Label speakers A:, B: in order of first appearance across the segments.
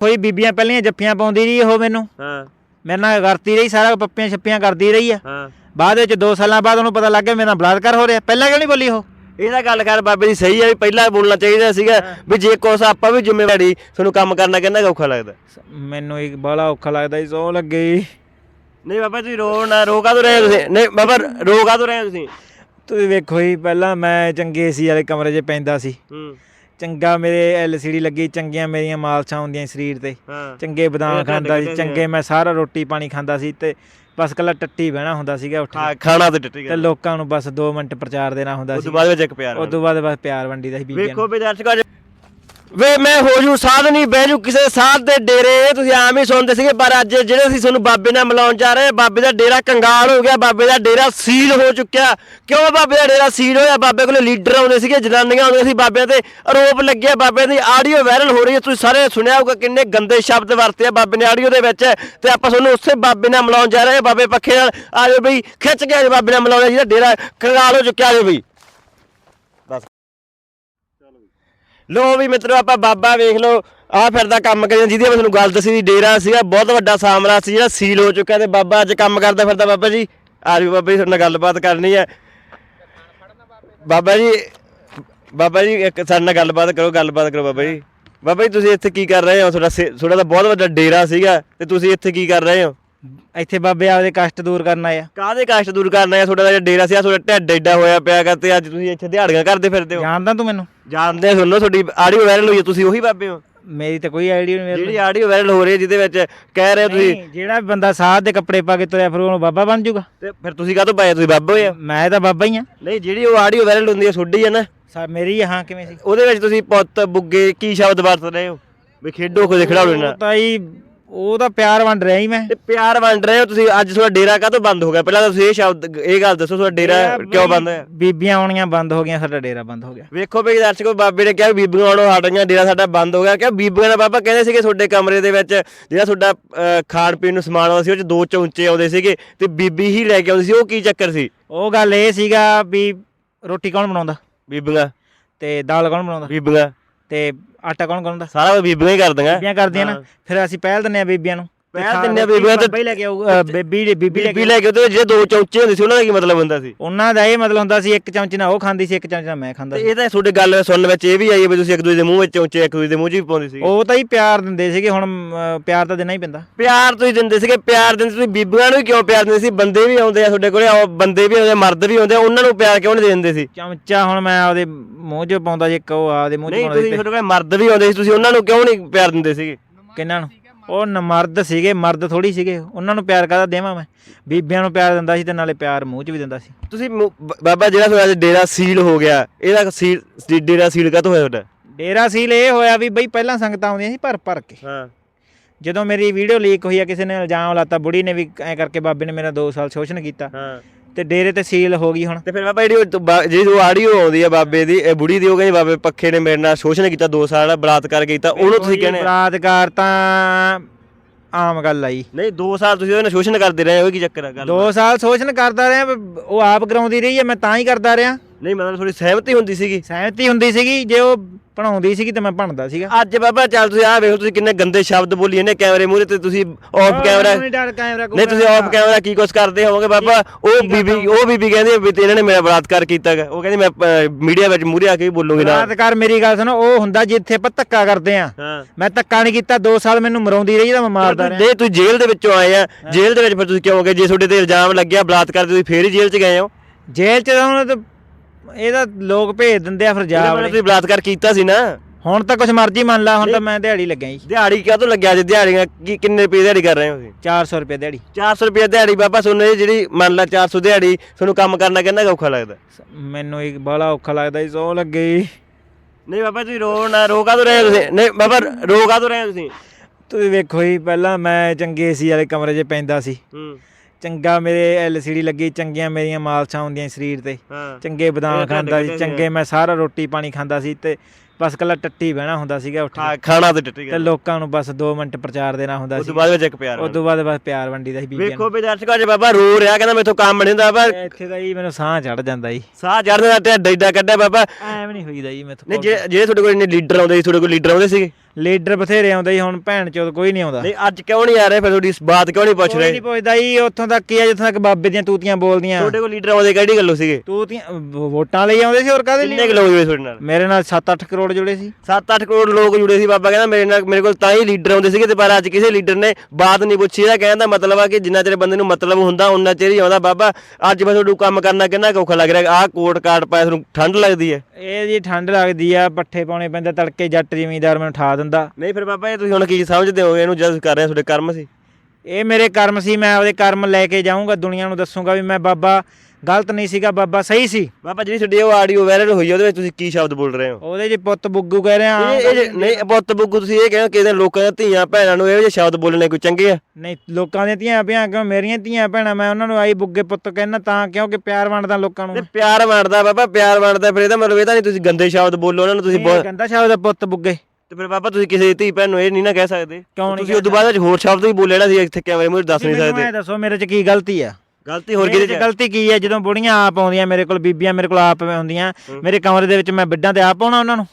A: ਕੋਈ ਬੀਬੀਆਂ ਪਹਿਲੀਆਂ ਜੱਫੀਆਂ ਪਾਉਂਦੀ ਰਹੀ ਉਹ ਮੈਨੂੰ।
B: ਹਾਂ।
A: ਮੇਰੇ ਨਾਲ ਕਰਦੀ ਰਹੀ ਸਾਰਾ ਪੱਪੀਆਂ ਛੱਪੀਆਂ ਕਰਦੀ ਰਹੀ ਆ।
B: ਹਾਂ।
A: ਬਾਅਦ ਵਿੱਚ 2 ਸਾਲਾਂ ਬਾਅਦ ਉਹਨੂੰ ਪਤਾ ਲੱਗ ਗਿਆ ਮੇਰੇ ਨਾਲ ਬਲਾਤਕਾਰ ਹੋ ਰਿਹਾ। ਪਹਿਲਾਂ ਕਿਉਂ ਨਹੀਂ ਬੋਲੀ ਉਹ?
B: ਇਹ ਤਾਂ ਗੱਲ ਕਰ ਬਾਬੇ ਦੀ ਸਹੀ ਹੈ ਵੀ ਪਹਿਲਾਂ ਬੋਲਣਾ ਚਾਹੀਦਾ ਸੀਗਾ ਵੀ ਜੇ ਕੁਛ ਆਪਾਂ ਵੀ ਜ਼ਿੰਮੇਵਾਰੀ ਤੁਹਾਨੂੰ ਕੰਮ ਕਰਨਾ ਕਿੰਨਾ ਕੁ ਔਖਾ ਲੱਗਦਾ।
A: ਮੈਨੂੰ ਇੱਕ ਬੜਾ ਔਖਾ ਲੱਗਦਾ ਸੀ ਸੋ ਲੱਗੇ
B: ਨਹੀਂ ਬਾਬਾ ਤੁਸੀਂ ਰੋ ਨਾ ਰੋਕਾ ਤੋਂ ਰਹੇ ਤੁਸੀਂ? ਨਹੀਂ ਬਾਬਾ ਰੋਕਾ ਤੋਂ ਰਹੇ ਤੁਸੀਂ?
A: ਤੁਸੀਂ ਵੇਖੋ ਜੀ ਪਹਿਲਾਂ ਮੈਂ ਚੰਗੇ ਏਸੀ ਵਾਲੇ ਕਮਰੇ 'ਚ ਪੈਂਦਾ ਸੀ।
B: ਹੂੰ।
A: ਚੰਗਾ ਮੇਰੇ ਐਲਸੀਡੀ ਲੱਗੀ ਚੰਗੀਆਂ ਮੇਰੀਆਂ ਮਾਲਸ਼ਾਂ ਹੁੰਦੀਆਂ ਸੀ ਸਰੀਰ ਤੇ।
B: ਹਾਂ।
A: ਚੰਗੇ ਬਦਾਮ ਖਾਂਦਾ ਸੀ ਚੰਗੇ ਮੈਂ ਸਾਰਾ ਰੋਟੀ ਪਾਣੀ ਖਾਂਦਾ ਸੀ ਤੇ ਬਸ ਕੱਲਾ ਟੱਟੀ ਬਹਿਣਾ ਹੁੰਦਾ ਸੀਗਾ ਉੱਠ ਕੇ।
B: ਖਾਣਾ ਤੇ ਟੱਟੀ
A: ਤੇ ਲੋਕਾਂ ਨੂੰ ਬਸ 2 ਮਿੰਟ ਪ੍ਰਚਾਰ ਦੇਣਾ ਹੁੰਦਾ
B: ਉਸ
A: ਸੀ।
B: ਤੋਂ ਬਾਅਦ ਵਿੱਚ ਇੱਕ ਪਿਆਰ
A: ਉਸ ਤੋਂ ਬਾਅਦ ਬਸ ਪਿਆਰ ਵੰਡੀ ਦਾ ਸੀ ਬੀਬੀਆਂ
B: ਵੇਖੋ ਵੀ ਦਰਸ਼ਕੋ ਵੇ, ਮੈਂ ਹੋ ਜੂ ਸਾਧ ਨਹੀਂ ਬਹਿ ਜੂ ਕਿਸੇ ਸਾਧ ਦੇ ਡੇਰੇ। ਤੁਸੀਂ ਆਮ ਹੀ ਸੁਣਦੇ ਸੀਗੇ, ਪਰ ਅੱਜ ਜਿਹੜੇ ਅਸੀਂ ਤੁਹਾਨੂੰ ਬਾਬੇ ਨਾਲ ਮਿਲਾਉਣ ਜਾ ਰਹੇ ਬਾਬੇ ਦਾ ਡੇਰਾ ਕੰਗਾਲ ਹੋ ਗਿਆ, ਬਾਬੇ ਦਾ ਡੇਰਾ ਸੀਲ ਹੋ ਚੁੱਕਿਆ। ਕਿਉਂ ਬਾਬੇ ਦਾ ਡੇਰਾ ਸੀਲ ਹੋਇਆ? ਬਾਬੇ ਕੋਲੇ ਲੀਡਰ ਆਉਂਦੇ ਸੀਗੇ, ਜਨਾਨੀਆਂ ਆਉਂਦੀਆਂ ਸੀ, ਬਾਬਿਆਂ ਤੇ ਆਰੋਪ ਲੱਗਿਆ ਬਾਬੇ ਦੀ ਆਡੀਓ ਵਾਇਰਲ ਹੋ ਰਹੀ ਹੈ। ਤੁਸੀਂ ਸਾਰੇ ਸੁਣਿਆ ਹੋਊਗਾ ਕਿੰਨੇ ਗੰਦੇ ਸ਼ਬਦ ਵਰਤੇ ਆ ਬਾਬੇ ਨੇ ਆਡੀਓ ਦੇ ਵਿੱਚ। ਤੇ ਆਪਾਂ ਤੁਹਾਨੂੰ ਉਸੇ ਬਾਬੇ ਨਾਲ ਮਿਲਾਉਣ ਜਾ ਰਹੇ ਹਾਂ, ਬਾਬੇ ਪੱਖੇ ਨਾਲ। ਆਜੋ ਬਈ, ਖਿੱਚ ਕੇ ਆਜੋ ਬਾਬੇ ਨਾਲ ਮਿਲਾਉਣਾ ਜਿਹਦਾ ਡੇਰਾ ਕੰਗਾਲ ਹੋ ਚੁੱਕਿਆ ਆਜੋ ਬਈ ਬਸ ਲੋ ਵੀ ਮਿੱਤਰੋ, ਆਪਾਂ ਬਾਬਾ ਵੇਖ ਲਓ ਆ ਫਿਰਦਾ ਕੰਮ ਕਰੀ ਜਿਹਦੀ ਮੈਂ ਤੁਹਾਨੂੰ ਗੱਲ ਦੱਸੀ ਸੀ, ਡੇਰਾ ਸੀਗਾ, ਬਹੁਤ ਵੱਡਾ ਸਾਮਰਾ ਸੀ, ਜਿਹੜਾ ਸੀਲ ਹੋ ਚੁੱਕਾ ਤੇ ਬਾਬਾ ਅੱਜ ਕੰਮ ਕਰਦਾ ਫਿਰਦਾ। ਬਾਬਾ ਜੀ, ਆ ਵੀ ਬਾਬਾ ਜੀ, ਤੁਹਾਡੇ ਨਾਲ ਗੱਲਬਾਤ ਕਰਨੀ ਹੈ। ਬਾਬਾ ਜੀ ਬਾਬਾ ਜੀ, ਇੱਕ ਸਾਡੇ ਨਾਲ ਗੱਲਬਾਤ ਕਰੋ ਗੱਲਬਾਤ ਕਰੋ ਬਾਬਾ ਜੀ। ਬਾਬਾ ਜੀ, ਤੁਸੀਂ ਇੱਥੇ ਕੀ ਕਰ ਰਹੇ ਹੋ? ਤੁਹਾਡਾ ਸੇ- ਤੁਹਾਡਾ ਤਾਂ ਬਹੁਤ ਵੱਡਾ ਡੇਰਾ ਸੀਗਾ, ਤੇ ਤੁਸੀਂ ਇੱਥੇ ਕੀ ਕਰ ਰਹੇ ਹੋ?
A: ਇੱਥੇ ਬਾਬੇ ਆਪਦੇ ਕਸ਼ਟ ਦੂਰ ਕਰਨ ਆਏ ਆ।
B: ਕਾਹਦੇ ਕਸ਼ਟ ਦੂਰ ਕਰਨਾ ਹੈ ਤੁਹਾਡਾ ਤਾਂ ਜਿਹੜਾ ਡੇਰਾ ਸੀ ਆ ਤੁਹਾਡਾ ਢਿੱਡ ਏਡਾ ਹੋਇਆ ਪਿਆਗਾ ਤੇ ਅੱਜ ਤੁਸੀਂ ਇੱਥੇ ਦਿਹਾੜੀਆਂ ਕਰਦੇ ਫਿਰਦੇ ਹੋ।
A: ਜਾਣਦਾ ਤੂੰ ਮੈਨੂੰ?
B: ਜਾਣਦੇ ਸੁਣੋ ਤੁਹਾਡੀ ਆਡੀਓ ਵਾਇਰਲ ਹੋਈ ਹੈ ਤੁਸੀਂ ਉਹੀ ਬਾਬੇ ਹੋ।
A: ਮੇਰੀ ਤਾਂ ਕੋਈ ਆਈਡੀਆ ਨਹੀਂ ਮੇਰੇ
B: ਜਿਹੜੀ ਆਡੀਓ ਵਾਇਰਲ ਹੋ ਰਹੀ ਹੈ ਜਿਹਦੇ ਵਿੱਚ ਕਹਿ ਰਹੇ ਹੋ ਤੁਸੀਂ।
A: ਨਹੀਂ, ਜਿਹੜਾ ਵੀ ਬੰਦਾ ਸਾਧ ਦੇ ਕੱਪੜੇ ਪਾ ਕੇ ਤੁਰਿਆ ਫਿਰ ਉਹਨੂੰ ਬਾਬਾ ਬਣ ਜਾਊਗਾ।
B: ਤੇ ਫਿਰ ਤੁਸੀਂ ਕਾਹਤੋਂ ਪਾਏ ਤੁਸੀਂ ਬਾਬਾ ਹੋਏ ਆ।
A: ਮੈਂ ਤਾਂ ਬਾਬਾ ਹੀ ਆ।
B: ਨਹੀਂ ਜਿਹੜੀ ਉਹ ਆਡੀਓ ਵਾਇਰਲ ਹੁੰਦੀ ਹੈ ਛੋਡੀ ਹੈ ਨਾ
A: ਸਾ ਮੇਰੀ ਹਾਂ ਕਿਵੇਂ ਸੀ?
B: ਉਹਦੇ ਵਿੱਚ ਤੁਸੀਂ ਪੁੱਤ ਬੁੱਗੇ ਕੀ ਸ਼ਬਦ ਵਰਤ ਰਹੇ ਹੋ? ਵੀ ਖੇਡੋ ਖੁਦ ਖਿਡਾਉਣੇ।
A: ਉਹ ਤਾਂ ਹੀ ਉਹ ਤਾਂ ਪਿਆਰ ਵੰਡ ਰਿਹਾ ਹੀ ਮੈਂ।
B: ਤੇ ਪਿਆਰ ਵੰਡ ਰਹੇ ਹੋ ਤੁਸੀਂ ਅੱਜ ਤੁਹਾਡਾ ਡੇਰਾ ਕਾਹਤੋਂ ਬੰਦ ਹੋ ਗਿਆ? ਪਹਿਲਾਂ ਤਾਂ ਤੁਸੀਂ ਇਹ ਸ਼ਬਦ ਇਹ ਗੱਲ ਦੱਸੋ ਤੁਹਾਡਾ ਡੇਰਾ ਕਿਉਂ ਬੰਦ ਹੋਇਆ?
A: ਬੀਬੀਆਂ ਆਉਣੀਆਂ ਬੰਦ ਹੋ ਗਈਆਂ ਸਾਡਾ ਡੇਰਾ ਬੰਦ ਹੋ ਗਿਆ।
B: ਵੇਖੋ ਵੀ ਦਰਸ਼ਕੋ ਬਾਬੇ ਨੇ ਕਿਹਾ ਵੀ ਬੀਬੀਆਂ ਆਉਣੋਂ ਹਟ ਗਈਆਂ ਡੇਰਾ ਸਾਡਾ ਬੰਦ ਹੋ ਗਿਆ। ਕਿ ਬੀਬੀਆਂ ਦਾ ਬਾਬਾ ਕਹਿੰਦੇ ਸੀਗੇ ਤੁਹਾਡੇ ਕਮਰੇ ਦੇ ਵਿੱਚ ਜਿਹੜਾ ਤੁਹਾਡਾ ਅਹ, ਖਾਣ ਪੀਣ ਨੂੰ ਸਮਾਨ ਆਉਂਦਾ ਸੀ ਉਹ ਚ ਦੋ ਚੌਂਚੇ ਆਉਂਦੇ ਸੀਗੇ ਤੇ ਬੀਬੀ ਹੀ ਲੈ ਕੇ ਆਉਂਦੀ ਸੀ ਉਹ ਕੀ ਚੱਕਰ ਸੀ?
A: ਉਹ ਗੱਲ ਇਹ ਸੀਗਾ ਵੀ ਰੋਟੀ ਕੌਣ ਬਣਾਉਂਦਾ?
B: ਬੀਬੀਆਂ।
A: ਤੇ ਦਾਲ ਕੌਣ ਬਣਾਉਂਦਾ?
B: ਬੀਬੀਆਂ।
A: ਤੇ ਆਟਾ ਕੌਣ ਗੁੰਨਦਾ?
B: ਸਾਰਾ ਕੁਝ ਬੀਬੀਆਂ ਹੀ ਕਰਦੀਆਂ।
A: ਬੀਬੀਆਂ ਕਰਦੀਆਂ ਨਾ। ਫਿਰ ਅਸੀਂ ਪਹਿਲ ਦਿੰਨੇ ਆ ਬੀਬੀਆਂ ਨੂੰ।
B: ਪਹਿਲ ਆ
A: ਰੋਟੀ
B: ਬੀਬੀਆਂ ਤੇ-
A: ਬਾਬਾ ਹੀ ਲੈ ਕੇ ਆਊ ਅ, ਬੀਬੀ ਬੀਬੀ ਲੈ
B: ਬੀਬੀ
A: ਕੇ
B: ਲੈ ਕੇ ਉਹਦੇ ਜਿਹੜੇ ਦੋ ਚੌਂਚੇ ਹੁੰਦੇ ਸੀ ਉਹਨਾਂ ਦਾ ਕੀ ਮਤਲਬ ਹੁੰਦਾ ਸੀ?
A: ਉਹਨਾਂ ਦਾ ਇਹ ਮਤਲਬ ਹੁੰਦਾ ਸੀ ਇੱਕ ਚਮਚ ਨਾਲ ਉਹ ਖਾਂਦੀ ਸੀ ਇੱਕ ਚਮਚ ਨਾਲ ਮੈਂ ਖਾਂਦਾ
B: ਤੇ
A: ਸੀ।
B: ਇਹ ਤਾਂ ਤੁਹਾਡੇ ਗੱਲ ਸੁਣਨ ਵਿੱਚ ਇਹ ਵੀ ਆਈ ਹੈ ਵੀ ਤੁਸੀਂ ਇੱਕ ਦੂਜੇ ਦੇ ਮੂੰਹ ਵਿੱਚ ਚੌਂਚੇ ਇੱਕ ਦੂਜੇ ਦੇ ਮੂੰਹ 'ਚ ਵੀ ਪਾਉਂਦੇ ਸੀ
A: ਉਹ ਤਾਂ ਹੀ ਪਿਆਰ ਦਿੰਦੇ ਸੀਗੇ ਹੁਣ ਪਿਆਰ ਤਾਂ ਦੇਣਾ ਹੀ ਪੈਂਦਾ।
B: ਪਿਆਰ ਤੁਸੀਂ ਦਿੰਦੇ ਸੀਗੇ ਪਿਆਰ ਦਿੰਦੇ ਤੁਸੀਂ ਬੀਬੀਆਂ ਨੂੰ ਹੀ ਕਿਉਂ ਪਿਆਰ ਦਿੰਦੇ ਸੀ? ਬੰਦੇ ਵੀ ਆਉਂਦੇ ਆ ਤੁਹਾਡੇ ਕੋਲੇ ਉਹ ਬੰਦੇ ਵੀ ਆਉਂਦੇ ਆ ਮਰਦ ਵੀ ਆਉਂਦੇ ਆ ਉਹਨਾਂ ਨੂੰ ਪਿਆਰ ਕਿਉਂ ਨਹੀਂ ਦਿੰਦੇ ਸੀ?
A: ਚਮਚਾ ਹੁਣ ਮੈਂ ਆਪਦੇ ਮੂੰਹ 'ਚ ਪਾਉਂਦਾ ਇੱਕ ਉਹ ਆਪਦੇ ਮੂੰਹ 'ਚ
B: ਨਹੀਂ
A: ਪਾਉਂਦਾ
B: ਤੁਸੀਂ ਤੁਹਾਡੇ ਕੋਲੇ ਮਰਦ ਵੀ ਆਉਂਦੇ ਸੀ ਤੁਸੀਂ ਉਹਨਾਂ ਨੂੰ ਕਿਉਂ ਨਹੀਂ ਪਿਆਰ ਦਿੰਦੇ ਸੀਗੇ?
A: ਕਿੰਨਾਂ ਨੂੰ? ਉਹ ਨ ਮਰਦ ਸੀਗੇ ਮਰਦ ਥੋੜੀ ਸੀਗੇ। ਉਹਨਾਂ ਨੂੰ ਪਿਆਰ ਕਾਹਦਾ ਦੇਵਾਂ ਮੈਂ? ਬੀਬੀਆਂ ਨੂੰ ਪਿਆਰ ਦਿੰਦਾ ਸੀ ਤੇ ਨਾਲੇ ਪਿਆਰ ਮੂੰਹ 'ਚ ਵੀ ਦਿੰਦਾ ਸੀ।
B: ਤੁਸੀਂ ਮੂੰ- ਬ- ਬਾਬਾ ਜਿਹੜਾ ਤੁਹਾਡਾ ਡੇਰਾ ਸੀਲ ਹੋ ਗਿਆ ਇਹਦਾ ਸੀਲ ਡੇਰਾ ਸੀਲ ਕਾਹਤੋਂ ਹੋਇਆ ਤੁਹਾਡਾ?
A: ਡੇਰਾ ਸੀਲ ਇਹ ਹੋਇਆ ਵੀ ਬਈ ਪਹਿਲਾਂ ਸੰਗਤਾਂ ਆਉਂਦੀਆਂ ਸੀ ਭਰ ਭਰ ਕੇ।
B: ਹਾਂ।
A: ਜਦੋਂ ਮੇਰੀ ਵੀਡੀਓ ਲੀਕ ਹੋਈ ਆ ਕਿਸੇ ਨੇ ਇਲਜ਼ਾਮ ਲਾਤਾ ਬੁੜੀ ਨੇ ਵੀ ਐ ਕਰਕੇ ਬਾਬੇ ਨੇ ਮੇਰਾ 2 ਸਾਲ ਸ਼ੋਸ਼ਣ ਕੀਤਾ।
B: ਹਾਂ।
A: ਤੇ ਡੇਰੇ ਤੇ ਸੀਲ ਹੋ ਗਈ ਹੁਣ।
B: ਤੇ ਫਿਰ ਬਾਬਾ ਜਿਹੜੀ ਉਹ ਬਾ- ਜਿਹੜੀ ਉਹ ਆਡੀਓ ਆਉਂਦੀ ਹੈ ਬਾਬੇ ਦੀ ਇਹ ਬੁੜੀ ਦੀ ਉਹ ਕਹਿੰਦੀ ਬਾਬੇ ਪੱਖੇ ਨੇ ਮੇਰੇ ਨਾਲ ਸ਼ੋਸ਼ਣ ਕੀਤਾ 2 ਸਾਲ ਬਲਾਤਕਾਰ ਕੀਤਾ ਉਹਨੂੰ ਤੁਸੀਂ ਕਹਿੰਦੇ
A: ਬਲਾਤਕਾਰ ਤਾਂ ਆਮ ਗੱਲ ਆਈ
B: ਨਹੀਂ 2 ਸਾਲ ਤੁਸੀਂ ਉਹਦੇ ਨਾਲ ਸ਼ੋਸ਼ਣ ਕਰਦੇ ਰਹੇ ਉਹ ਕੀ ਚੱਕਰ ਆ ਗੱਲ
A: 2 ਸਾਲ ਸ਼ੋਸ਼ਣ ਕਰਦਾ ਰਿਹਾ ਉਹ ਆਪ ਕਰਾਉਂਦੀ ਰਹੀ ਹੈ ਮੈਂ ਤਾਂ ਹੀ ਕਰਦਾ ਰਿਹਾ।
B: ਨਹੀਂ ਮਤਲਬ ਥੋੜੀ ਸਹਿਮਤੀ ਹੁੰਦੀ ਸੀਗੀ।
A: ਸਹਿਮਤੀ ਹੁੰਦੀ ਸੀਗੀ ਜੇ ਉਹ ਪਣਾਉਂਦੀ ਸੀਗੀ ਤੇ ਮੈਂ ਭਣਦਾ ਸੀਗਾ।
B: ਅੱਜ ਬਾਬਾ ਚੱਲ ਤੁਸੀਂ ਆਹ ਵੇਖੋ ਤੁਸੀਂ ਕਿੰਨੇ ਗੰਦੇ ਸ਼ਬਦ ਬੋਲੀ ਜਾਂਦੇ ਕੈਮਰੇ ਮੂਹਰੇ ਤੇ ਤੁਸੀਂ ਆਫ ਕੈਮਰਾ।
A: ਨਹੀਂ
B: ਤੁਸੀਂ ਆਫ ਕੈਮਰਾ ਕੀ ਕੁਛ ਕਰਦੇ ਹੋਵੋਗੇ ਬਾਬਾ? ਉਹ ਬੀਬੀ ਉਹ ਬੀਬੀ ਕਹਿੰਦੀ ਵੀ ਤੇ ਇਹਨਾਂ ਨੇ ਮੇਰਾ ਬਲਾਤਕਾਰ ਕੀਤਾ ਗਾ। ਉਹ ਕਹਿੰਦੀ ਮੈਂ ਮੀਡੀਆ ਵਿੱਚ ਮੂਹਰੇ ਆ ਕੇ ਵੀ ਬੋਲੂਗੀ ਨਾ
A: ਬਲਾਤਕਾਰ ਮੇਰੀ ਗੱਲ ਸੁਣੋ ਉਹ ਹੁੰਦਾ ਜਿੱਥੇ ਆਪਾਂ ਧੱਕਾ ਕਰਦੇ ਆ।
B: ਹਾਂ।
A: ਮੈਂ ਧੱਕਾ ਨਹੀਂ ਕੀਤਾ 2 ਸਾਲ ਮੈਨੂੰ ਮਰਾਉਂਦੀ ਰਹੀ ਤਾਂ ਮੈਂ ਮਾਰਦਾ ਰਿਹਾ।
B: ਦੇ ਤੁਸੀਂ ਜੇਲ੍ਹ ਦੇ ਵਿੱਚੋਂ ਆਏ ਆ। ਜੇਲ੍ਹ ਦੇ ਵਿੱਚ ਫਿਰ ਤੁਸੀਂ ਕਿਉਂ ਗਏ? ਜੇ ਤੁਹਾਡੇ ਤੇ ਇਲਜ਼ਾਮ ਲੱਗਿਆ ਬਲਾਤਕਾਰ ਦੇ ਤੁਸੀਂ ਫੇਰ ਹੀ ਜੇਲ੍ਹ 'ਚ ਗਏ ਹੋ?
A: ਜੇਲ੍ਹ ਚ ਤਾਂ ਇਹਦਾ ਲੋਕ ਭੇਜ ਦਿੰਦੇ ਆ ਫਿਰ ਜਾ
B: ਇਹਦੇ ਮਤਲਬ ਤੁਸੀਂ ਬਲਾਤਕਾਰ ਕੀਤਾ ਸੀ ਨਾ?
A: ਹੁਣ ਤਾਂ ਕੁਝ ਮਰਜ਼ੀ ਮੰਨ ਲਾ ਹੁਣ ਤਾਂ ਮੈਂ ਦਿਹਾੜੀ ਲੱਗਿਆ ਜੀ।
B: ਦਿਹਾੜੀ ਕਾਹਤੋਂ ਲੱਗਿਆ ਜੇ? ਦਿਹਾੜੀਆਂ ਕੀ ਕਿੰਨੇ ਰੁਪਏ ਦਿਹਾੜੀ ਕਰ ਰਹੇ ਹੋ ਤੁਸੀਂ?
A: 400 ਰੁਪਏ ਦਿਹਾੜੀ।
B: 400 ਰੁਪਏ ਦਿਹਾੜੀ ਬਾਬਾ ਸੁਣ ਇਹ ਜਿਹੜੀ ਮੰਨ ਲਾ 400 ਦਿਹਾੜੀ ਤੁਹਾਨੂੰ ਕੰਮ ਕਰਨਾ ਕਿੰਨਾ ਕੁ ਔਖਾ ਲੱਗਦਾ?
A: ਮੈਨੂੰ ਇੱਕ ਬੜਾ ਔਖਾ ਲੱਗਦਾ ਸੀ ਸੋ ਲੱਗੇ। ਜੀ।
B: ਨਹੀਂ ਬਾਬਾ ਤੁਸੀਂ ਰੋ ਨਾ ਰੋਕਾ ਤੋਂ ਰਹੇ ਹੋ ਤੁਸੀਂ? ਨਹੀਂ ਬਾਬਾ ਰੋਕਾ ਤੋਂ ਰਹੇ ਹੋ ਤੁਸੀਂ?
A: ਤੁਸੀਂ ਵੇਖੋ ਜੀ ਪਹਿਲਾਂ ਮੈਂ ਚੰਗੇ ਏਸੀ ਵਾਲੇ ਕਮਰੇ 'ਚ ਪੈਂਦਾ ਸੀ।
B: ਹੂੰ।
A: ਚੰਗਾ ਮੇਰੇ ਐਲਸੀਡੀ ਲੱਗੀ ਚੰਗੀਆਂ ਮੇਰੀਆਂ ਮਾਲਸ਼ਾਂ ਹੁੰਦੀਆਂ ਸੀ ਸਰੀਰ ਤੇ।
B: ਹਾਂ।
A: ਚੰਗੇ ਬਦਾਮ
B: ਇਹ
A: ਖਾਂਦਾ ਸੀ ਚੰਗੇ ਮੈਂ ਸਾਰਾ ਰੋਟੀ ਪਾਣੀ ਖਾਂਦਾ ਸੀ ਤੇ ਬਸ ਕੱਲਾ ਟੱਟੀ ਬਹਿਣਾ ਹੁੰਦਾ ਸੀਗਾ ਉੱਠ ਕੇ।
B: ਖਾ- ਖਾਣਾ ਤੇ ਟੱਟੀ
A: ਤੇ
B: ਗਿਆ
A: ਲੋਕਾਂ ਨੂੰ ਬਸ 2 ਮਿੰਟ ਪ੍ਰਚਾਰ ਦੇਣਾ ਹੁੰਦਾ
B: ਉਸ
A: ਸੀ।
B: ਤੋਂ ਬਾਅਦ ਵਿੱਚ ਇੱਕ ਪਿਆਰ
A: ਉਸ ਤੋਂ ਬਾਅਦ ਬਸ ਪਿਆਰ ਵੰਡੀ ਦਾ ਸੀ ਬੀਬੀਆਂ
B: ਵੇਖੋ ਵੀ ਦਰਸ਼ਕੋ ਅੱਜ ਬਾਬਾ ਰੋ ਰਿਹਾ ਕਹਿੰਦਾ ਮੈਥੋਂ ਕੰਮ ਨਹੀਂ ਹੁੰਦਾ ਬਾਬਾ।
A: ਇੱਥੇ ਤਾਂ ਜੀ ਮੈਨੂੰ ਸਾਹ ਚੜ ਜਾਂਦਾ ਜੀ।
B: ਸਾਹ ਚੜਦਾ ਤੇ ਢਿੱਡ ਏਡਾ ਕੱਢਿਆ ਬਾਬਾ।
A: ਐਵੇਂ ਨਹੀਂ ਹੋਈਦਾ ਜੀ ਮੈਥੋਂ
B: ਨਹੀਂ ਜੇ ਜਿਹੜੇ ਤੁਹਾਡੇ ਕੋਲ ਇੰਨੇ ਲੀਡਰ ਆਉਂਦੇ ਸੀ ਤੁਹਾਡੇ ਕੋਲ ਲੀਡਰ ਆਉਂਦੇ ਸੀਗੇ?
A: ਲੀਡਰ ਬਥੇਰੇ ਆਉਂਦੇ ਜੀ ਹੁਣ ਭੈਣ ਚੋਦ ਕੋਈ ਨਹੀਂ ਆਉਂਦਾ।
B: ਨਹੀਂ ਅੱਜ ਕਿਉਂ ਨਹੀਂ ਆ ਰਹੇ? ਫਿਰ ਤੁਹਾਡੀ ਇਸ ਬਾਤ ਕਿਉਂ ਨਹੀਂ ਪੁੱਛ
A: ਕੋਈ
B: ਰਹੇ?
A: ਨਹੀਂ ਪੁੱਛਦਾ ਜੀ ਉੱਥੋਂ ਤੱਕ ਕੀ ਆ ਜਿੱਥੋਂ ਤੱਕ ਬਾਬੇ ਦੀਆਂ ਤੂਤੀਆਂ ਬੋਲਦੀਆਂ।
B: ਤੁਹਾਡੇ ਕੋਲ ਲੀਡਰ ਆਉਂਦੇ ਕਿਹੜੀ ਗੱਲੋਂ ਸੀਗੇ?
A: ਤੂਤੀਆਂ ਵ- ਵੋਟਾਂ ਲਈ ਆਉਂਦੇ ਸੀ ਹੋਰ ਕਾਹਦੇ
B: ਕਿੰਨੇ
A: ਲਈ
B: ਲੋਕ ਜੁੜੇ ਤੁਹਾਡੇ ਨਾਲ?
A: ਮੇਰੇ ਨਾਲ 7-8 ਕਰੋੜ ਜੁੜੇ ਸੀ।
B: 7-8 ਕਰੋੜ ਲੋਕ ਜੁੜੇ ਸੀ ਬਾਬਾ ਕਹਿੰਦਾ ਮੇਰੇ ਨਾਲ ਮੇਰੇ ਕੋਲ ਤਾਂ ਹੀ ਲੀਡਰ ਆਉਂਦੇ ਸੀਗੇ ਤੇ ਪਰ ਅੱਜ ਕਿਸੇ ਲੀਡਰ ਨੇ ਬਾਤ ਨਹੀਂ ਪੁੱਛੀ ਇਹਦਾ ਕਹਿਣ ਦਾ ਮਤਲਬ ਆ ਕਿ ਜਿੰਨਾ ਚਿਰ ਬੰਦੇ ਨੂੰ ਮਤਲਬ ਹੁੰਦਾ ਉਹਨਾਂ ਚਿਰ ਹੀ ਆਉਂਦਾ। ਬਾਬਾ ਅੱਜ ਮੈਂ ਤੁਹਾਨੂੰ ਕੰਮ ਕਰਨਾ ਕਿੰਨਾ ਕੁ ਔਖਾ ਲੱਗ ਰਿਹਾ ਆਹ ਕੋਟ ਕਾਟ ਪਾਇਆ ਤੁਹਾਨੂੰ ਠੰਡ ਲੱਗਦੀ ਹੈ।
A: ਇਹ ਜੀ ਠੰਡ ਲੱਗਦੀ ਆ ਪੱਠੇ ਪਾਉਣੇ ਪੈਂਦੇ ਤੜਕੇ ਜੱਟ ਜ਼ਿਮੀਂਦਾਰ ਮੈਨੂੰ ਠਾ ਦਿੰਦਾ।
B: ਨਹੀਂ ਫਿਰ ਬਾਬਾ ਇਹ ਤੁਸੀਂ ਹੁਣ ਕੀ ਸਮਝਦੇ ਹੋ? ਇਹਨੂੰ ਜਦ ਕਰ ਰਹੇ ਹੋ ਤੁਹਾਡੇ ਕਰਮ ਸੀ।
A: ਇਹ ਮੇਰੇ ਕਰਮ ਸੀ ਮੈਂ ਆਪਦੇ ਕਰਮ ਲੈ ਕੇ ਜਾਊਂਗਾ ਦੁਨੀਆ ਨੂੰ ਦੱਸੂਗਾ ਵੀ ਮੈਂ ਬਾਬਾ ਗਲਤ ਨਹੀਂ ਸੀਗਾ ਬਾਬਾ ਸਹੀ ਸੀ।
B: ਬਾਬਾ ਜਿਹੜੀ ਤੁਹਾਡੀ ਉਹ ਆਡੀਓ ਵਾਇਰਲ ਹੋਈ ਆ ਉਹਦੇ ਵਿੱਚ ਤੁਸੀਂ ਕੀ ਸ਼ਬਦ ਬੋਲ ਰਹੇ ਹੋ?
A: ਉਹਦੇ 'ਚ ਪੁੱਤ ਬੁੱਗੂ ਕਹਿ ਰਿਹਾ
B: ਇਹ ਇਹ ਜੇ- ਨਹੀਂ ਪੁੱਤ ਬੁੱਗੂ ਤੁਸੀਂ ਇਹ ਕਹਿੰਦੇ ਕਿਸੇ ਲੋਕਾਂ ਦੀਆਂ ਧੀਆਂ ਭੈਣਾਂ ਨੂੰ ਇਹੋ ਜਿਹੇ ਸ਼ਬਦ ਬੋਲਣੇ ਕੋਈ ਚੰਗੇ ਆ?
A: ਨਹੀਂ ਲੋਕਾਂ ਦੀਆਂ ਧੀਆਂ ਭੈਣਾਂ ਕਿਉਂ? ਮੇਰੀਆਂ ਧੀਆਂ ਭੈਣਾਂ ਮੈਂ ਉਹਨਾਂ ਨੂੰ ਆਈ ਬੁੱਗੇ ਪੁੱਤ ਕਹਿਣਾ ਤਾਂ ਕਿਉਂਕਿ ਪਿਆਰ ਵੰਡਦਾ ਲੋਕਾਂ ਨੂੰ।
B: ਪਿਆਰ ਵੰਡਦਾ ਬਾਬਾ ਪਿਆਰ ਵੰਡਦਾ ਫਿਰ ਇਹਦਾ ਮਤਲਬ ਇਹ ਤਾਂ ਨਹੀਂ ਤੁਸੀਂ ਗੰਦੇ ਸ਼ਬਦ ਬੋਲੋ ਉਹਨਾਂ ਨੂੰ ਤੁਸੀਂ ਬਹੁਤ
A: ਕਹਿੰਦਾ ਸ਼ਬਦ ਪੁੱਤ ਬੁੱਗੇ।
B: ਤੇ ਫਿਰ ਬਾਬਾ ਤੁਸੀਂ ਕਿਸੇ ਦੀ ਧੀ ਭੈਣ ਨੂੰ ਇਹ ਨਹੀਂ ਨਾ ਕਹਿ ਸਕਦੇ।
A: ਕਿਉਂ ਨਹੀਂ
B: ਤੁਸੀਂ ਉਸ ਤੋਂ ਬਾਅਦ ਹੋਰ ਸ਼ਬਦ ਵੀ ਬੋਲੇ ਜਿਹੜਾ ਸੀ ਇੱਥੇ ਕੈਮਰੇ ਮੂਹਰੇ ਦੱਸ ਨਹੀਂ
A: ਮੈਨੂੰ
B: ਸਕਦੇ।
A: ਇਹ ਦੱਸੋ ਮੇਰੇ 'ਚ ਕੀ ਗਲਤੀ ਆ?
B: ਗਲਤੀ ਹੋਰ
A: ਮੇਰੇ
B: ਕਿਹਦੇ
A: 'ਚ
B: ਚ
A: ਗਲਤੀ ਕੀ ਹੈ ਜਦੋਂ ਬੁੜੀਆਂ ਆਪ ਆਉਂਦੀਆਂ ਮੇਰੇ ਕੋਲ ਬੀਬੀਆਂ ਮੇਰੇ ਕੋਲ ਆਪ ਆਉਂਦੀਆਂ ਮੇਰੇ ਕਮਰੇ ਦੇ ਵਿੱਚ ਮੈਂ ਬਿੱਡਾਂ ਤੇ ਆਪ ਪਾਉਣਾ ਉਹਨਾਂ ਨੂੰ।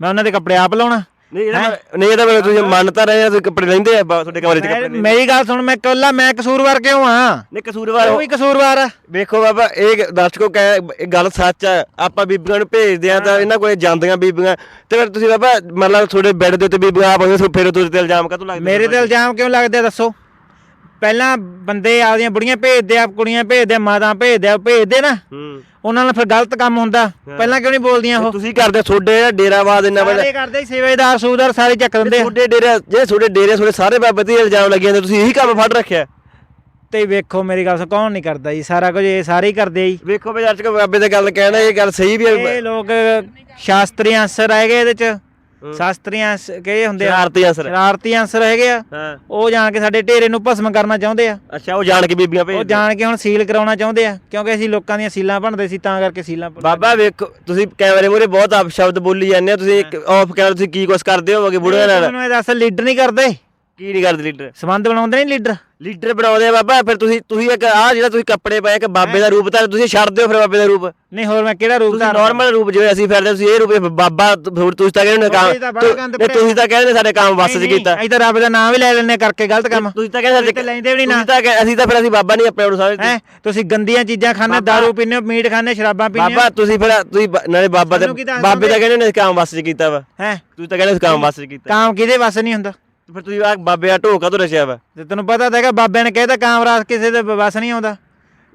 A: ਮੈਂ ਉਹਨਾਂ ਦੇ ਕੱਪੜੇ ਆਪ ਲਾਉਣਾ।
B: ਨਹੀਂ ਇਹਦਾ ਨਹੀਂ ਇਹਦਾ ਮਤਲਬ ਤੁਸੀਂ ਮੰਨ ਤਾਂ ਰਹੇ ਆ ਤੁਸੀਂ ਕੱਪੜੇ ਲੈਂਦੇ ਆ ਬਾ- ਤੁਹਾਡੇ ਕਮਰੇ 'ਚ ਕੱਪੜੇ
A: ਮੈਂ- ਮੇਰੀ ਗੱਲ ਸੁਣ ਮੈਂ ਕੱਲਾ ਮੈਂ ਕਸੂਰਵਾਰ ਕਿਉਂ ਆ?
B: ਨਹੀਂ ਕਸੂਰਵਾਰ
A: ਉਹ ਵੀ ਕਸੂਰਵਾਰ ਆ।
B: ਵੇਖੋ ਬਾਬਾ ਇਹ ਦਰਸ਼ਕੋ ਕਹਿ ਇਹ ਗੱਲ ਸੱਚ ਆ। ਆਪਾਂ ਬੀਬੀਆਂ ਨੂੰ ਭੇਜਦੇ ਆ ਤਾਂ ਇਹਨਾਂ ਕੋਲੇ ਜਾਂਦੀਆਂ ਬੀਬੀਆਂ। ਤੇ ਫਿਰ ਤੁਸੀਂ ਬਾਬਾ ਮਤਲਬ ਤੁਹਾਡੇ ਬੈੱਡ ਦੇ ਉੱਤੇ ਬੀਬੀਆਂ ਆਪ ਆਉਂਦੀਆਂ ਫਿਰ ਤੁਸੀਂ ਤੇ ਇਲਜ਼ਾਮ ਕਾਹਤੋਂ ਲੱਗਦੇ
A: ਮੇਰੇ ਤੇ ਇਲਜ਼ਾਮ ਕਿਉਂ ਲੱਗਦੇ ਆ ਦੱਸੋ? ਪਹਿਲਾਂ ਬੰਦੇ ਆਪਦੀਆਂ ਬੁੜੀਆਂ ਭੇਜਦੇ ਆ ਕੁੜੀਆਂ ਭੇਜਦੇ ਆ ਮਾਤਾ ਭੇਜਦੇ ਆ ਭੇਜਦੇ ਨਾ।
B: ਹੂੰ।
A: ਉਹਨਾਂ ਨਾਲ ਫਿਰ ਗਲਤ ਕੰਮ ਹੁੰਦਾ। ਪਹਿਲਾਂ ਕਿਉਂ ਨਹੀਂ ਬੋਲਦੀਆਂ ਉਹ?
B: ਤੁਸੀਂ ਕਰਦੇ ਤੁਹਾਡੇ ਡੇਰਾਵਾਦ ਇੰਨਾ ਵੱਡਾ
A: ਸਾਰੇ ਕਰਦੇ ਸੇਵਾਦਾਰ ਸੂਦਾਰ ਸਾਰੇ ਚੱਕ ਦਿੰਦੇ
B: ਤੁਹਾਡੇ ਡੇਰੇ ਜਿਹੜੇ ਤੁਹਾਡੇ ਡੇਰੇ ਤੁਹਾਡੇ ਸਾਰੇ ਬਾਬੇ ਤੇ ਇਲਜ਼ਾਮ ਲੱਗੇ ਜਾਂਦੇ ਤੁਸੀਂ ਇਹੀ ਕੰਮ ਫੜ ਰੱਖਿਆ।
A: ਤੇ ਵੇਖੋ ਮੇਰੀ ਗੱਲ ਕੌਣ ਨਹੀਂ ਕਰਦਾ ਜੀ? ਸਾਰਾ ਕੁਝ ਇਹ ਸਾਰੇ ਹੀ ਕਰਦੇ ਜੀ।
B: ਵੇਖੋ ਬਈ ਦਰਸ਼ਕੋ ਬਾਬੇ ਤੇ ਗੱਲ ਕਹਿਣਾ ਇਹ ਗੱਲ ਸਹੀ ਵੀ ਹੈ
A: ਇਹ ਲੋਕ ਸ਼ਾਸਤਰੀ ਆਂਸਰ ਹੈਗੇ ਇਹਦੇ ਚ। ਸ਼ਾਸਤਰੀ ਕਿਹੜੇ ਹੁੰਦੇ ਆ?
B: ਸ਼ਰਾਰਤੀ ਅਸਰ।
A: ਸ਼ਰਾਰਤੀ ਆਂਸਰ ਹੈਗੇ ਆ।
B: ਹਾਂ।
A: ਉਹ ਜਾਣ ਕੇ ਸਾਡੇ ਢੇਰੇ ਨੂੰ ਭਸਮ ਕਰਨਾ ਚਾਹੁੰਦੇ ਆ।
B: ਅੱਛਾ ਉਹ ਜਾਣ ਕੇ ਬੀਬੀਆਂ
A: ਉਹ
B: ਭੇਜਦੇ
A: ਜਾਣ ਕੇ ਹੁਣ ਸੀਲ ਕਰਾਉਣਾ ਚਾਹੁੰਦੇ ਆ ਕਿਉਂਕਿ ਅਸੀਂ ਲੋਕਾਂ ਦੀਆਂ ਸੀਲਾਂ ਭੰਨਦੇ ਸੀ ਤਾਂ ਕਰਕੇ ਸੀਲਾਂ
B: ਬਾਬਾ ਵੇਖੋ ਤੁਸੀਂ ਕੈਮਰੇ ਮੂਹਰੇ ਬਹੁਤ ਆਪ ਸ਼ਬਦ ਬੋਲੀ ਜਾਂਦੇ ਹੋ ਤੁਸੀਂ ਆਫ ਕੈਮਰਾ ਤੁਸੀਂ ਕੀ ਕੁਛ ਕਰਦੇ ਹੋਵੋਗੇ ਬੁੜਿਆਂ ਨਾਲ?
A: ਮੈਨੂੰ ਇਹ ਦੱਸ ਲੀਡਰ ਨਹੀਂ ਕਰਦੇ।
B: ਕੀ ਨਹੀਂ ਕਰਦੇ ਲੀਡਰ?
A: ਸੰਬੰਧ ਬਣਾਉਂਦੇ ਨਹੀਂ ਲੀਡਰ?
B: ਲੀਡਰ ਬਣਾਉਂਦੇ ਆ ਬਾਬਾ ਫਿਰ ਤੁਸੀਂ ਤੁਸੀਂ ਇੱਕ ਆ ਜਿਹੜਾ ਤੁਸੀਂ ਕੱਪੜੇ ਪਾਏ ਕਿ ਬਾਬੇ ਦਾ ਰੂਪ ਤਾਂ ਤੁਸੀਂ ਛੱਡ ਦਿਓ ਫਿਰ ਬਾਬੇ ਦਾ ਰੂਪ।
A: ਨਹੀਂ ਹੋਰ ਮੈਂ ਕਿਹੜਾ ਰੂਪ
B: ਤੁਸੀਂ ਨਾਰਮਲ ਰੂਪ ਜਿਵੇਂ ਅਸੀਂ ਫਿਰਦੇ ਤੁਸੀਂ ਇਹ ਰੂਪ ਬਾਬਾ ਹੋਰ ਤੁਸੀਂ ਤਾਂ ਕਹਿੰਦੇ ਨੇ
A: ਗੰਦ
B: ਕੰਮ ਤੁਸੀਂ ਤਾਂ ਕਹਿੰਦੇ ਨੇ ਸਾਡੇ ਕੰਮ ਵਸ ਚ ਕੀਤਾ।
A: ਅਸੀਂ ਤਾਂ ਰੱਬ ਦਾ ਨਾਮ ਵੀ ਲੈ ਲੈਣੇ ਕਰਕੇ ਗਲਤ ਕੰਮ।
B: ਤੁਸੀਂ ਤਾਂ ਕਹਿੰਦੇ
A: ਤਾਂ ਲੈਂਦੇ ਵੀ ਨਹੀਂ
B: ਤੁਸੀਂ ਤਾਂ ਅਸੀਂ ਤਾਂ ਫਿਰ ਅਸੀਂ ਬਾਬਾ ਨਹੀਂ ਆਪਣੇ ਆਪ ਨੂੰ ਸਮਝਦੇ।
A: ਹੈ? ਤੁਸੀਂ ਗੰਦੀਆਂ ਚੀਜ਼ਾਂ ਖਾਣੇ ਦਾਰੂ ਪੀਂਦੇ ਹੋ ਮੀਟ ਖਾਣੇ ਸ਼ਰਾਬਾਂ ਪੀਂਦੇ
B: ਬਾਬਾ ਤੁਸੀਂ ਫਿਰ ਤੁਸੀਂ ਨਾਲੇ ਬਾਬਾ ਦੇ ਬਾਬੇ ਦਾ ਕਹਿੰਦੇ ਨੇ ਕੰਮ ਵਸ ਚ ਕੀਤਾ ਵਾ।
A: ਹੈ?
B: ਤੁਸੀਂ ਤਾਂ ਕਹਿੰਦੇ ਕੰਮ ਵਸ ਚ ਕੀਤਾ।
A: ਕਾਮ ਕਿਹਦੇ ਵੱਸ ਨਹੀਂ ਹੁੰਦਾ?
B: ਤੇ ਫਿਰ ਤੁਸੀਂ ਆ ਬਾਬੇ ਦਾ ਢੋਕਾ ਤੋਂ ਰਚਿਆ ਵਾ।
A: ਤੇ ਤੈਨੂੰ ਪਤਾ ਤਾਂ ਹੈਗਾ ਬਾਬਿਆਂ ਨੇ ਕਹਿਤਾ ਕਾਮਰਾਸ ਕਿਸੇ ਦੇ ਵੱਸ ਨਹੀਂ ਆਉਂਦਾ।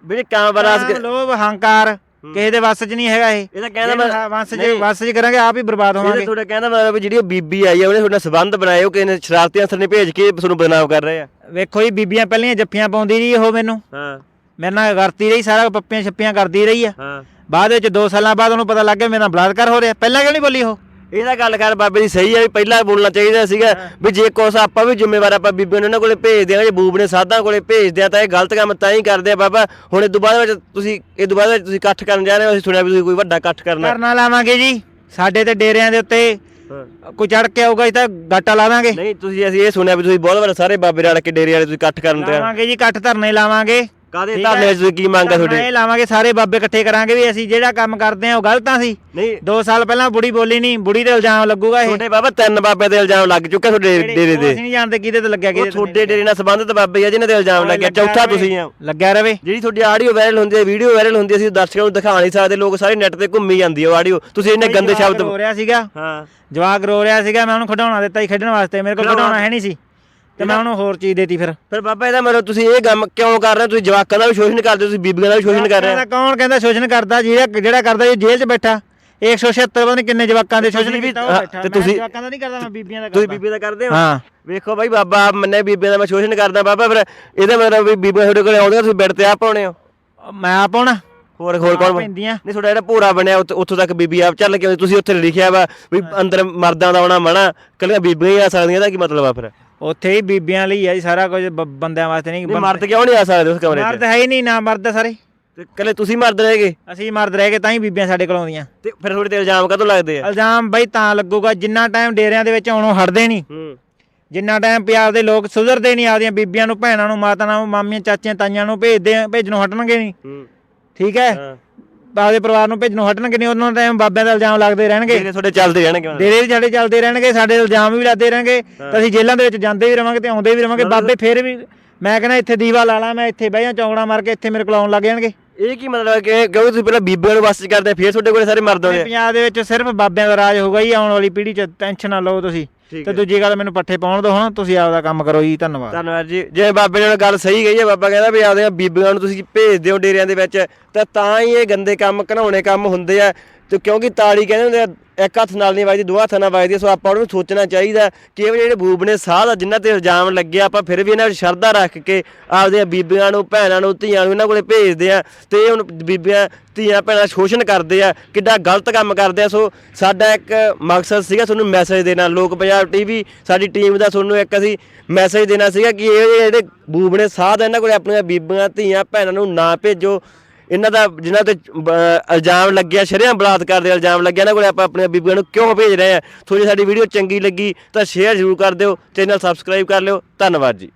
B: ਵੀ ਕੰਮ ਬਰਾਸ
A: ਕਾਮ, ਲੋਭ ਹੰਕਾਰ ਕਿਸੇ ਦੇ ਵੱਸ 'ਚ ਨਹੀਂ ਹੈਗਾ ਇਹ।
B: ਇਹ ਤਾਂ ਕਹਿੰਦਾ ਮੈਂ
A: ਵੱਸ 'ਚ ਵੱਸ 'ਚ ਕਰਾਂਗੇ ਆਪ ਹੀ ਬਰਬਾਦ
B: ਇਹ
A: ਹੋਵਾਂਗੇ।
B: ਤੁਹਾਡਾ ਕਹਿੰਦਾ ਮਤਲਬ ਵੀ ਜਿਹੜੀ ਉਹ ਬੀਬੀ ਆਈ ਆ ਉਹਨੇ ਤੁਹਾਡਾ ਸਬੰਧ ਬਣਾਏ ਉਹ ਕਿਸੇ ਨੇ ਸ਼ਰਾਰਤੀ ਅਸਰ ਨੇ ਭੇਜ ਕੇ ਤੁਹਾਨੂੰ ਬਦਨਾਮ ਕਰ ਰਹੇ ਆ।
A: ਵੇਖੋ ਜੀ ਬੀਬੀਆਂ ਪਹਿਲੀਆਂ ਜੱਫੀਆਂ ਪਾਉਂਦੀ ਰਹੀ ਉਹ ਮੈਨੂੰ।
B: ਹਾਂ।
A: ਮੇਰੇ ਨਾਲ ਕਰਤੀ ਰਹੀ ਸਾਰਾ ਪੱਪੀਆਂ ਛੱਪੀਆਂ ਕਰਦੀ ਰਹੀ ਆ।
B: ਹਾਂ।
A: ਬਾਅਦ ਵਿੱਚ 2 ਸਾਲਾਂ ਬਾਅਦ ਉਹਨੂੰ ਪਤਾ ਲੱਗ ਗਿਆ ਮੇਰੇ ਨਾਲ ਬਲਾਤਕਾਰ ਹੋ ਰਿਹਾ। ਪਹਿਲਾਂ ਕਿਉਂ ਨਹੀਂ ਬੋਲੀ ਉਹ?
B: ਇਹ ਤਾਂ ਗੱਲ ਕਰ ਬਾਬੇ ਦੀ ਸਹੀ ਆ ਵੀ ਪਹਿਲਾਂ ਬੋਲਣਾ ਚਾਹੀਦਾ ਸੀਗਾ ਵੀ ਜੇ ਕੁਛ ਆਪਾਂ ਵੀ ਜ਼ਿੰਮੇਵਾਰ ਆਪਾਂ ਬੀਬੀਆਂ ਨੂੰ ਇਹਨਾਂ ਕੋਲੇ ਭੇਜਦੇ ਆ ਜੇ ਬੂਬ ਨੇ ਸਾਧਾਂ ਕੋਲੇ ਭੇਜਦੇ ਆ ਤਾਂ ਇਹ ਗਲਤ ਕੰਮ ਤਾਂ ਹੀ ਕਰਦੇ ਆ ਬਾਬਾ। ਹੁਣ ਇਹ ਤੋਂ ਬਾਅਦ ਵਿੱਚ ਤੁਸੀਂ ਇਹ ਤੋਂ ਬਾਅਦ ਵਿੱਚ ਤੁਸੀਂ ਇਕੱਠ ਕਰਨ ਜਾ ਰਹੇ ਹੋ ਅਸੀਂ ਸੁਣਿਆ ਵੀ ਤੁਸੀਂ ਕੋਈ ਵੱਡਾ ਇਕੱਠ ਕਰਨਾ।
A: ਕਰਨਾ ਲਾਵਾਂਗੇ ਜੀ ਸਾਡੇ ਤੇ ਡੇਰਿਆਂ ਦੇ ਉੱਤੇ। ਕੋਈ ਚੜ ਕੇ ਆਊਗਾ ਜੀ ਤਾਂ ਗਾਟਾ ਲਾ ਦਾਂਗੇ
B: ਨਹੀਂ ਤੁਸੀਂ ਅਸੀਂ ਇਹ ਸੁਣਿਆ ਵੀ ਤੁਸੀਂ ਬਹੁਤ ਵਾਰ ਸਾਰੇ ਬਾਬੇ ਰਲ ਕੇ ਡੇਰੇ ਵਾਲੇ ਤੁਸੀਂ ਇਕੱਠ ਕਰਨ ਤੇ
A: ਲਾਵਾਂਗੇ ਜੀ ਇਕੱਠ ਧਰਨੇ ਲਾਵਾਂਗੇ।
B: ਕਾਦੇ ਧਰਨੇ
A: ਹੈ।
B: ਤੁਸੀਂ ਕੀ ਮੰਗ ਆ ਤੁਹਾਡੇ?
A: ਇਹ ਲਾਵਾਂਗੇ ਸਾਰੇ ਬਾਬੇ ਇਕੱਠੇ ਕਰਾਂਗੇ ਵੀ ਅਸੀਂ ਜਿਹੜਾ ਕੰਮ ਕਰਦੇ ਆ ਉਹ ਗਲਤਾਂ ਸੀ
B: ਨਹੀਂ।
A: 2 ਸਾਲ ਪਹਿਲਾਂ ਬੁੜੀ ਬੋਲੀ ਨਹੀਂ ਬੁੜੀ ਤੇ ਇਲਜ਼ਾਮ ਲੱਗੂਗਾ ਇਹ।
B: ਤੁਹਾਡੇ ਬਾਬਾ ਤਿੰਨ ਬਾਬੇ ਦੇ ਇਲਜ਼ਾਮ ਲੱਗ ਚੁੱਕੇ ਤੁਹਾਡੇ ਡੇਰੇ ਦੇ
A: ਅਸੀਂ ਨਹੀਂ ਜਾਣਦੇ ਕਿਹਦੇ ਤੇ ਲੱਗਿਆ ਕਿਹਦੇ
B: ਤੁਹਾਡੇ ਡੇਰੇ ਨਾਲ ਸੰਬੰਧਿਤ ਬਾਬੇ ਆ ਜਿਨ੍ਹਾਂ ਦੇ ਇਲਜ਼ਾਮ ਲੱਗਿਆ ਚੌਥਾ। ਤੁਸੀਂ ਆ।
A: ਲੱਗਿਆ ਰਵੇ।
B: ਜਿਹੜੀ ਤੁਹਾਡੀ ਆਡੀਓ ਵਾਇਰਲ ਹੁੰਦੀ ਹੈ ਵੀਡੀਓ ਵਾਇਰਲ ਹੁੰਦੀ ਹੈ ਅਸੀਂ ਦਰਸ਼ਕਾਂ ਨੂੰ ਦਿਖਾ ਨਹੀਂ ਸਕਦੇ ਲੋਕ ਸਾਰੇ ਨੈੱਟ ਤੇ ਘੁੰਮੀ ਜਾਂਦੀ ਹੈ ਆਡੀਓ ਤੁਸੀਂ ਇੰਨੇ ਗੰਦੇ ਸ਼ਬਦ
A: ਰੋ ਰਿਹਾ ਸੀਗਾ।
B: ਹਾਂ।
A: ਜਵਾਕ ਰੋ ਰਿਹਾ ਸੀਗਾ ਮੈਂ ਉਹਨੂੰ ਖਿਡੌਣਾ ਦਿੱਤਾ ਸੀ ਖੇਡਣ ਵਾਸਤੇ ਮੇਰੇ ਕੋਲ
B: ਖਿਡੌਣਾ
A: ਹੈ ਨਹੀਂ ਸੀ। ਤੇ ਮੈਂ ਉਹਨੂੰ ਹੋਰ ਚੀਜ਼ ਦੇਤੀ ਫਿਰ।
B: ਫਿਰ ਬਾਬਾ ਇਹਦਾ ਮਤਲਬ ਤੁਸੀਂ ਇਹ ਕੰਮ ਕਿਉਂ ਕਰ ਰਹੇ ਹੋ? ਤੁਸੀਂ ਜਵਾਕਾਂ ਦਾ ਵੀ ਸ਼ੋਸ਼ਣ ਕਰਦੇ ਹੋ ਤੁਸੀਂ ਬੀਬੀਆਂ ਦਾ ਵੀ ਸ਼ੋਸ਼ਣ ਕਰ ਰਹੇ ਹੋ?
A: ਕਹਿੰਦਾ ਕੌਣ ਕਹਿੰਦਾ ਸ਼ੋਸ਼ਣ ਕਰਦਾ? ਜਿਹੜਾ ਜਿਹੜਾ ਕਰਦਾ ਇਹ ਜੇਲ੍ਹ 'ਚ ਬੈਠਾ। 176 ਪਤਾ ਨਹੀਂ ਕਿੰਨੇ ਜਵਾਕਾਂ ਦੇ ਸ਼ੋਸ਼ਣ
B: ਤੁਸੀਂ ਵੀ-
A: ਕੀਤਾ ਉਹ ਬੈਠਾ।
B: ਤੇ ਤੁਸੀਂ-
A: ਜਵਾਕਾਂ ਦਾ ਨਹੀਂ ਕਰਦਾ ਮੈਂ ਬੀਬੀਆਂ ਦਾ
B: ਤੁਸੀਂ
A: ਕਰਦਾ।
B: ਬੀਬੀ ਦਾ ਕਰਦੇ ਹੋ?
A: ਹਾਂ।
B: ਵੇਖੋ ਬਾਈ ਬਾਬਾ ਆਪ ਮੰਨੇ ਬੀਬੀਆਂ ਦਾ ਮੈਂ ਸ਼ੋਸ਼ਣ ਕਰਦਾ ਬਾਬਾ ਫਿਰ ਇਹਦਾ ਮਤਲਬ ਵੀ ਬੀਬੀਆਂ ਤੁਹਾਡੇ ਕੋਲੇ ਆਉਂਦੀਆਂ ਤੁਸੀਂ ਬੈੱਡ ਤੇ ਆਪ ਪਾਉਣੇ ਹੋ?
A: ਮੈਂ ਆਪ ਆਉਣਾ।
B: ਹੋਰ ਹੋਰ ਕੌਣ
A: ਪੈਂਦੀਆਂ।
B: ਨਹੀਂ ਤੁਹਾਡਾ ਜਿਹੜਾ ਭੋਰਾ ਬਣਿਆ ਉੱਥੇ- ਤੱਕ ਬੀਬੀ ਆਪ ਚੱਲ ਕੇ। ਤੁਸੀਂ ਉੱਥੇ ਲਿਖਿਆ ਵਾ ਵੀ ਅੰਦਰ ਮਰਦਾਂ ਦਾ ਆਉਣਾ ਮਨਾ। ਕੱਲੀਆਂ ਬੀਬੀਆਂ ਹੀ ਆ ਸਕਦੀਆਂ ਇਹਦਾ ਕੀ ਮਤਲਬ ਆ ਫਿਰ?
A: ਉੱਥੇ ਹੀ ਬੀਬੀਆਂ ਲਈ ਆ ਜੀ ਸਾਰਾ ਕੁਝ ਬ- ਬੰਦਿਆਂ ਵਾਸਤੇ ਨਹੀਂ
B: ਨਹੀਂ ਮਰਦ ਕਿਉਂ ਨਹੀਂ ਆ ਸਕਦੇ ਉਸ ਕਮਰੇ 'ਚ?
A: ਮਰਦ ਹੈ ਹੀ ਨਹੀਂ ਨਾ ਮਰਦ ਸਾਰੇ।
B: ਤੇ ਕੱਲੇ ਤੁਸੀਂ ਮਰਦ ਰਹੇਗੇ
A: ਅਸੀਂ ਮਰਦ ਰਹਿ ਕੇ ਤਾਂ ਹੀ ਬੀਬੀਆਂ ਸਾਡੇ ਕੋਲ ਆਉਂਦੀਆਂ।
B: ਤੇ ਫਿਰ ਤੁਹਾਡੇ ਤੇ ਇਲਜ਼ਾਮ ਕਾਹਤੋਂ ਲੱਗਦੇ ਆ?
A: ਇਲਜ਼ਾਮ ਬਈ ਤਾਂ ਲੱਗੂਗਾ ਜਿੰਨਾ ਟਾਈਮ ਡੇਰਿਆਂ ਦੇ ਵਿੱਚ ਆਉਣੋਂ ਹਟਦੇ ਨਹੀਂ।
B: ਹੂੰ।
A: ਜਿੰਨਾ ਟਾਈਮ ਪੰਜਾਬ ਦੇ ਲੋਕ ਸੁਧਰਦੇ ਨਹੀਂ ਆਪਦੀਆਂ ਬੀਬੀਆਂ ਨੂੰ ਭੈਣਾਂ ਨੂੰ ਮਾਤਾਵਾਂ ਨੂੰ ਮਾਮੀਆਂ ਚਾਚੀਆਂ ਤਾਈਆਂ ਨੂੰ ਭੇਜਦੇ ਭੇਜਣੋਂ ਹਟਣਗੇ ਨਹੀਂ।
B: ਹੂੰ।
A: ਠੀਕ ਹੈ?
B: ਹਾਂ।
A: ਆਪਦੇ ਪਰਿਵਾਰ ਨੂੰ ਭੇਜਣੋਂ ਹਟਣਗੇ ਨਹੀਂ ਉਹਨਾਂ ਟਾਈਮ ਬਾਬਿਆਂ ਦਾ ਇਲਜ਼ਾਮ ਲੱਗਦੇ ਰਹਿਣਗੇ।
B: ਜਿਹੜੇ ਤੁਹਾਡੇ ਚੱਲਦੇ ਰਹਿਣਗੇ ਹੁਣ।
A: ਡੇਰੇ ਵੀ ਸਾਡੇ ਚੱਲਦੇ ਰਹਿਣਗੇ ਸਾਡੇ ਇਲਜ਼ਾਮ ਵੀ ਲੱਗਦੇ ਰਹਿਣਗੇ। ਤਾਂ ਅਸੀਂ ਜੇਲ੍ਹਾਂ ਦੇ ਵਿੱਚ ਜਾਂਦੇ ਵੀ ਰਵਾਂਗੇ ਤੇ ਆਉਂਦੇ ਵੀ ਰਵਾਂਗੇ। ਬਾਬੇ ਫੇਰ ਵੀ ਮੈਂ ਕਹਿੰਦਾ ਇੱਥੇ ਦੀਵਾ ਲਾ ਲਾ ਮੈਂ ਇੱਥੇ ਬਹਿ ਜਾ ਚੌਂਕੜਾ ਮਾਰ ਕੇ ਇੱਥੇ ਮੇਰੇ ਕੋਲ ਆਉਣ ਲੱਗ ਜਾਣਗੇ।
B: ਇਹ ਕੀ ਮਤਲਬ ਹੈ ਕਿ ਕਿਉਂਕਿ ਤੁਸੀਂ ਪਹਿਲਾਂ ਬੀਬੀਆਂ ਨੂੰ ਵਸ ਕਰਦੇ ਫਿਰ ਤੁਹਾਡੇ ਕੋਲੇ ਸਾਰੇ ਮਰਦ ਆਉਂਦੇ ਆ।
A: ਪੰਜਾਬ ਦੇ ਵਿੱਚ ਸਿਰਫ ਬਾਬਿਆਂ ਦਾ ਰਾਜ ਹੋਊਗਾ ਜੀ ਆਉਣ ਵਾਲੀ ਪੀੜ੍ਹੀ 'ਚ ਟੈਨਸ਼ਨ ਨਾ ਲਓ ਤੁਸੀਂ। ਤੇ ਦੂਜੀ ਗੱਲ ਮੈਨੂੰ ਪੱਠੇ ਪਾਉਣ ਦਿਓ ਹੁਣ ਤੁਸੀਂ ਆਪਦਾ ਕੰਮ ਕਰੋ ਜੀ ਧੰਨਵਾਦ।
B: ਧੰਨਵਾਦ ਜੀ। ਜੇ ਬਾਬੇ ਨੇ ਗੱਲ ਸਹੀ ਕਹੀ ਹੈ ਬਾਬਾ ਕਹਿੰਦਾ ਵੀ ਆਪਦੀਆਂ ਬੀਬੀਆਂ ਨੂੰ ਤੁਸੀਂ ਭੇਜ ਦਿਓ ਡੇਰਿਆਂ ਦੇ ਵਿੱਚ ਤਾਂ ਤਾਂ ਹੀ ਇਹ ਗੰਦੇ ਕੰਮ, ਘਣਾਉਣੇ ਕੰਮ ਹੁੰਦੇ ਆ। ਤੇ ਕਿਉਂਕਿ ਤਾੜੀ ਕਹਿੰਦੇ ਹੁੰਦੇ ਆ, ਇੱਕ ਹੱਥ ਨਾਲ ਨਹੀਂ ਵੱਜਦੀ, ਦੋ ਹੱਥਾਂ ਨਾਲ ਵੱਜਦੀ ਸੋ ਆਪਾਂ ਉਹਨੂੰ ਸੋਚਣਾ ਚਾਹੀਦਾ ਕਿ ਇਹ ਜਿਹੜੇ ਬੂਬ ਨੇ ਸਾਧ ਦਾ ਜਿਨ੍ਹਾਂ ਤੇ ਇਲਜ਼ਾਮ ਲੱਗਿਆ, ਆਪਾਂ ਫਿਰ ਵੀ ਇਹਨਾਂ ਵਿੱਚ ਸ਼ਰਧਾ ਰੱਖ ਕੇ ਆਪਦੀਆਂ ਬੀਬੀਆਂ ਨੂੰ, ਭੈਣਾਂ ਨੂੰ, ਧੀਆਂ ਨੂੰ ਇਹਨਾਂ ਕੋਲੇ ਭੇਜਦੇ ਆ ਤੇ ਇਹ ਹੁਣ ਬੀਬੀਆਂ, ਧੀਆਂ, ਭੈਣਾਂ ਸ਼ੋਸ਼ਣ ਕਰਦੇ ਆ, ਕਿੱਡਾ ਗਲਤ ਕੰਮ ਕਰਦੇ ਆ। ਸੋ ਸਾਡਾ ਇੱਕ ਮਕਸਦ ਸੀਗਾ ਤੁਹਾਨੂੰ ਮੈਸੇਜ ਦੇਣਾ। ਲੋਕ ਪੰਜਾਬ ਟੀਵੀ ਸਾਡੀ ਟੀਮ ਦਾ ਤੁਹਾਨੂੰ ਇੱਕ ਅਸੀਂ ਮੈਸੇਜ ਦੇਣਾ ਸੀਗਾ ਕਿ ਇਹ ਜਿਹੜੇ ਬੂਬ ਨੇ ਸਾਧ ਦਾ ਇਹਨਾਂ ਕੋਲੇ ਆਪਣੀਆਂ ਬੀਬੀਆਂ, ਧੀਆਂ, ਭੈਣਾਂ ਨੂੰ ਨਾ ਭੇਜੋ। ਇਹਨਾਂ ਦਾ ਜਿਨ੍ਹਾਂ ਤੇ ਅਹ, ਇਲਜ਼ਾਮ ਲੱਗਿਆ ਸ਼ਰਿਆਂ ਬਲਾਤਕਾਰ ਦੇ ਇਲਜ਼ਾਮ ਲੱਗਿਆ ਇਹਨਾਂ ਕੋਲੇ ਆਪਾਂ ਆਪਣੀਆਂ ਬੀਬੀਆਂ ਨੂੰ ਕਿਉਂ ਭੇਜ ਰਹੇ ਆ? ਤੁਹਾਨੂੰ ਸਾਡੀ ਵੀਡੀਓ ਚੰਗੀ ਲੱਗੀ ਤਾਂ ਸ਼ੇਅਰ ਜ਼ਰੂਰ ਕਰ ਦਿਓ ਚੈਨਲ ਸਬਸਕ੍ਰਾਈਬ ਕਰ ਲਿਓ ਧੰਨਵਾਦ ਜੀ।